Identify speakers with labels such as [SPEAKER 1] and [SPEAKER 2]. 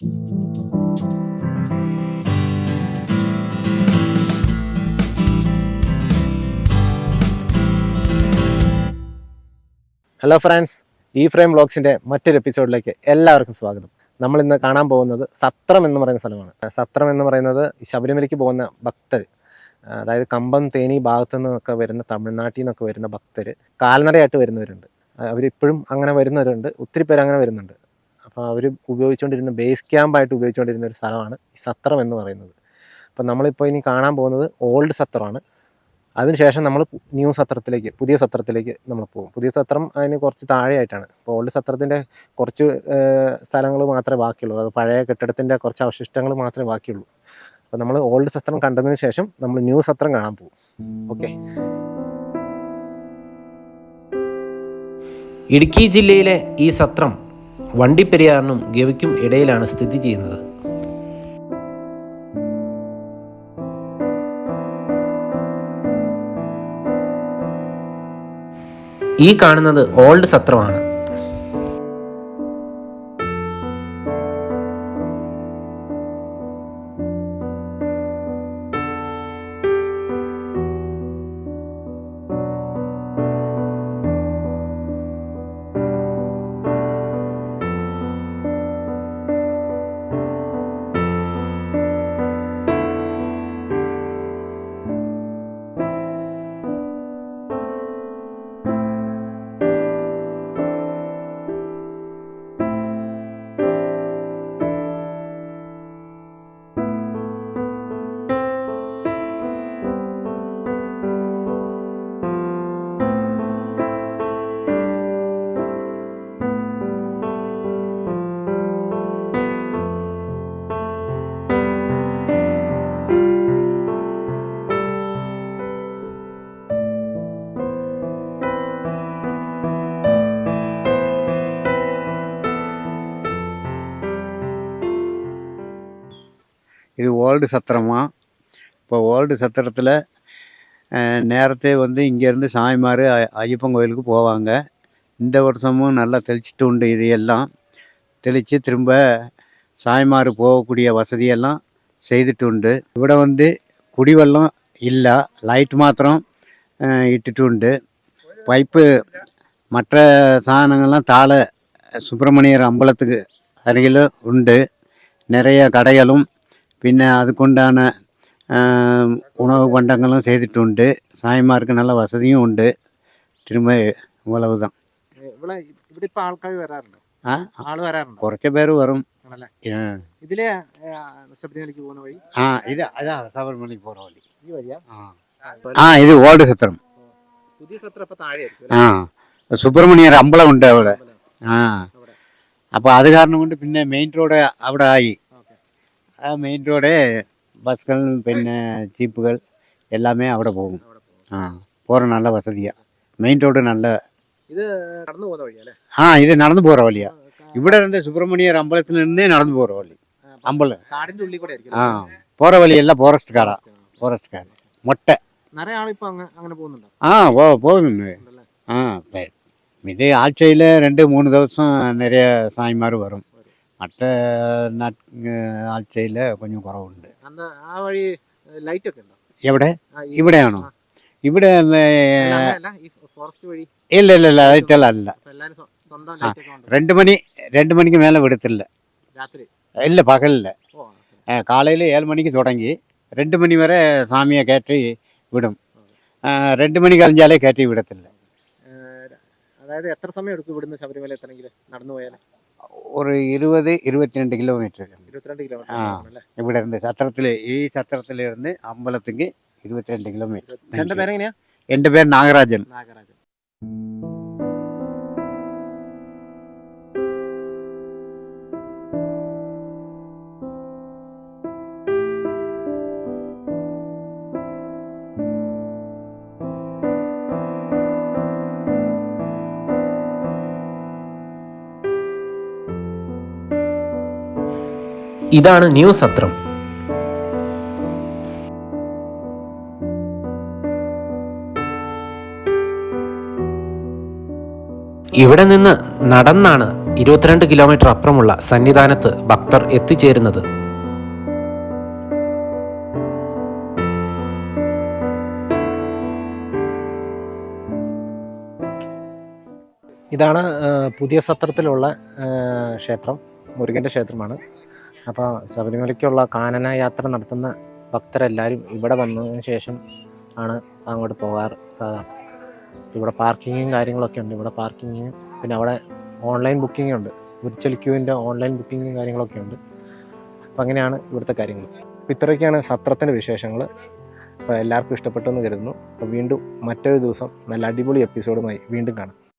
[SPEAKER 1] Hello friends ഈ frame വ്ളോഗ്സിന്റെ മറ്റൊരു എപ്പിസോഡിലേക്ക് എല്ലാവർക്കും സ്വാഗതം. നമ്മൾ ഇന്ന് കാണാൻ പോകുന്നത് സത്രം എന്ന് പറയുന്ന സ്ഥലമാണ്. സത്രം എന്ന് പറയുന്നത് ശബരിമലയ്ക്ക് പോകുന്ന ഭക്തർ അതായത് കമ്പം തേനി ഭാഗത്തു നിന്നൊക്കെ വരുന്ന തമിഴ്നാട്ടിൽ നിന്നൊക്കെ വരുന്ന ഭക്തർ കാൽനടയായിട്ട് വരുന്നവരുണ്ട്. അവരിപ്പോഴും അങ്ങനെ വരുന്നവരുണ്ട്. ഒത്തിരി പേര് അങ്ങനെ വരുന്നുണ്ട്. അപ്പോൾ അവർ ഉപയോഗിച്ചുകൊണ്ടിരുന്ന ബേസ് ക്യാമ്പായിട്ട് ഉപയോഗിച്ചുകൊണ്ടിരുന്ന ഒരു സ്ഥലമാണ് ഈ സത്രം എന്ന് പറയുന്നത്. അപ്പോൾ നമ്മളിപ്പോൾ ഇനി കാണാൻ പോകുന്നത് ഓൾഡ് സത്രമാണ്. അതിനുശേഷം നമ്മൾ ന്യൂ സത്രത്തിലേക്ക് പുതിയ സത്രത്തിലേക്ക് നമ്മൾ പോകും. പുതിയ സത്രം അതിന് കുറച്ച് താഴെയായിട്ടാണ്. ഇപ്പോൾ ഓൾഡ് സത്രത്തിന്റെ കുറച്ച് സ്ഥലങ്ങൾ മാത്രമേ ബാക്കിയുള്ളൂ. അത് പഴയ കെട്ടിടത്തിന്റെ കുറച്ച് അവശിഷ്ടങ്ങൾ മാത്രമേ ബാക്കിയുള്ളൂ. അപ്പോൾ നമ്മൾ ഓൾഡ് സത്രം കണ്ടതിന് ശേഷം നമ്മൾ ന്യൂ സത്രം കാണാൻ പോകും. ഓക്കെ?
[SPEAKER 2] ഇടുക്കി ജില്ലയിലെ ഈ സത്രം വണ്ടിപ്പെരിയാറിനും ഗവിക്കും ഇടയിലാണ് സ്ഥിതി ചെയ്യുന്നത്. ഈ കാണുന്നത് ഓൾഡ് സത്രമാണ്.
[SPEAKER 3] இது ஓல்டு சத்திரமா இப்போ ஓல்டு சத்திரத்தில் நேரத்தே வந்து இங்கேருந்து சாமிமார் ஐ- ஐயப்பன் கோயிலுக்கு போவாங்க இந்த வருஷமும் நல்லா தெளிச்சிட்டு உண்டு இது எல்லாம் தெளித்து திரும்ப சாமிமார் போகக்கூடிய வசதியெல்லாம் செய்துட்டு உண்டு ഇവിടെ வந்து குடிவெள்ளம் இல்லை லைட் மாத்திரம் அஹ், இட்டுட்டு உண்டு பைப்பு மற்ற சாதனங்கள்லாம் தாழ சுப்பிரமணியர் அம்பலத்துக்கு அருகில் உண்டு நிறைய கடைகளும் പിന്നെ அதுக்குண்டான உணவு பண்டங்களும் செய்துட்டுண்டு സായിമാർക്ക് നല്ല വസതിയും ഉണ്ട് തിരുമ ഇവളവ് தான்
[SPEAKER 1] ഇവിടെ ഇവിടെ ഇപ്പോൾ ആൾക്കാർ വരാറുണ്ട്
[SPEAKER 3] ആ
[SPEAKER 1] ആള് വരാറുണ്ട്
[SPEAKER 3] കുറച്ച് പേര് വരും
[SPEAKER 1] ഇതിലെ ശബരിമലയ്ക്ക് പോകുന്ന വഴി
[SPEAKER 3] ആ ഇത് അതാ ശബരിമലയ്ക്ക് പോകുന്ന വഴി
[SPEAKER 1] ഈ വഴിയാ
[SPEAKER 3] ആ ഇത് ഓൾഡ് സത്രം
[SPEAKER 1] പുതിയ സത്രം ഇപ്പം താഴെ
[SPEAKER 3] ആ സുബ്രഹ്മണ്യർ അമ്പലം ഉണ്ട് അവിടെ ആ അപ്പോൾ അത് കാരണം കൊണ്ട് പിന്നെ മെയിൻ റോഡ് അവിടെ ആയി
[SPEAKER 1] ഓക്കെ
[SPEAKER 3] ആ മെയിൻ റോഡ് ബസ്കൾ പിന്നെ ജീപ്പുകൾ எல்லாமே അവിടെ പോകും
[SPEAKER 1] അവിടെ പോകും
[SPEAKER 3] ആ போகிற நல்ல வசதியாக மெயின் ரோடு நல்ல
[SPEAKER 1] ഇത് കടന്നു പോകുന്ന വഴിയല്ലേ
[SPEAKER 3] ஆ இது நடந்து போகிற வழியா ഇവിടെ இருந்து சுப்பிரமணியர் அம்பலத்துல இருந்தே நடந்து போகிற வழி அம்பலம்
[SPEAKER 1] കാടിന്റെ ഉള്ളിൽ കൂടെ ആയിരിക്കും
[SPEAKER 3] ஆ போகிற வழி எல்லாம் ஃபாரஸ்ட் காடா ஃபாரஸ்ட் காடு மொட்டை
[SPEAKER 1] നിറയെ ആളിപ്പോ അങ്ങ- അങ്ങനെ പോകുന്നുണ്ടോ
[SPEAKER 3] ஆ போ போகுதுங்க
[SPEAKER 1] ഉണ്ടല്ലേ?
[SPEAKER 3] ஆ பே- இது ஆட்சியில் ரெண்டு மூணு தவசம் நிறைய சாமிமார் வரும் மற்ற நாட் ஆட்சியில் கொஞ்சம் കുറവുണ്ട്
[SPEAKER 1] അന്ന് ആ വഴി ലൈറ്റ് ഒക്കെ ഉണ്ടോ
[SPEAKER 3] എവിടെ
[SPEAKER 1] ആ, ഈ-
[SPEAKER 3] ഇവിടെയാണോ
[SPEAKER 1] ആ.
[SPEAKER 3] ഇവിടെ
[SPEAKER 1] അല്ല, അങ്ങനെയല്ല, ഈ ഫോറസ്റ്റ് വഴി
[SPEAKER 3] ഇല്ല ഇല്ല ഇല്ല ലൈറ്റെല്ലാം അല്ല
[SPEAKER 1] അപ്പൊ എല്ലാരും സ്വ- സ്വന്തം ലൈറ്റ് ഒക്കെ ഉണ്ട്
[SPEAKER 3] ரெண்டு மணி ரெண்டு மணிக்கு மேலே விடுத்தில்ல
[SPEAKER 1] രാത്രി
[SPEAKER 3] இல்லை பகலில்
[SPEAKER 1] ഓ okay.
[SPEAKER 3] காலையில் ஏழு மணிக்கு தொடங்கி ரெண்டு மணி வரை சாமியை கேட்டி விடும் அஹ், ரெண்டு மணி கழிஞ்சாலே கேட்டி விடத்தில்ல
[SPEAKER 1] ഏഹ്, അതായത് എത്ര സമയം എടുക്കും ഇവിടുന്ന് ശബരിമല എത്തണമെങ്കിൽ നടന്നു പോയാൽ
[SPEAKER 3] ஒரு இருபது இருபத்தி ரெண்டு கிலோமீட்டர்
[SPEAKER 1] ഇരുപത്തിരണ്ട് കിലോമീറ്റർ
[SPEAKER 3] ആ.
[SPEAKER 1] അല്ലേ
[SPEAKER 3] ഇവിടെ இருந்து சத்திரத்தில் ഈ சத்திரத்தில் இருந்து அம்பலத்துக்கு இருபத்தி ரெண்டு கிலோமீட்டர்
[SPEAKER 1] ചേട്ടന്റെ പേരെങ്ങനെയാ
[SPEAKER 3] എൻ്റെ പേര് നാഗരാജൻ
[SPEAKER 1] നാഗരാജൻ
[SPEAKER 2] ഇതാണ് ന്യൂ സത്രം. ഇവിടെ നിന്ന് നടന്നാണ് ഇരുപത്തിരണ്ട് കിലോമീറ്റർ അപ്പുറമുള്ള സന്നിധാനത്ത് ഭക്തർ എത്തിച്ചേരുന്നത്.
[SPEAKER 1] ഇതാണ് പുതിയ സത്രത്തിലുള്ള ക്ഷേത്രം മുരുകന്റെ ക്ഷേത്രമാണ്. അപ്പോൾ ശബരിമലയ്ക്കുള്ള കാനന യാത്ര നടത്തുന്ന ഭക്തരെല്ലാവരും ഇവിടെ വന്നതിന് ശേഷം ആണ് അങ്ങോട്ട് പോകാറ്. സാധാരണ ഇവിടെ പാർക്കിങ്ങും കാര്യങ്ങളൊക്കെ ഉണ്ട്. ഇവിടെ പാർക്കിങ് പിന്നെ അവിടെ ഓൺലൈൻ ബുക്കിംഗ് ഉണ്ട്. വിർച്വൽ ക്യൂവിന്റെ ഓൺലൈൻ ബുക്കിങ്ങും കാര്യങ്ങളൊക്കെ ഉണ്ട്. അപ്പോൾ അങ്ങനെയാണ് ഇവിടുത്തെ കാര്യങ്ങൾ. അപ്പോൾ ഇത്രയൊക്കെയാണ് സത്രത്തിന്റെ വിശേഷങ്ങൾ അപ്പോൾ എല്ലാവർക്കും ഇഷ്ടപ്പെട്ടെന്ന് കരുതുന്നു. അപ്പോൾ വീണ്ടും മറ്റൊരു ദിവസം നല്ല അടിപൊളി എപ്പിസോഡുമായി വീണ്ടും കാണാം.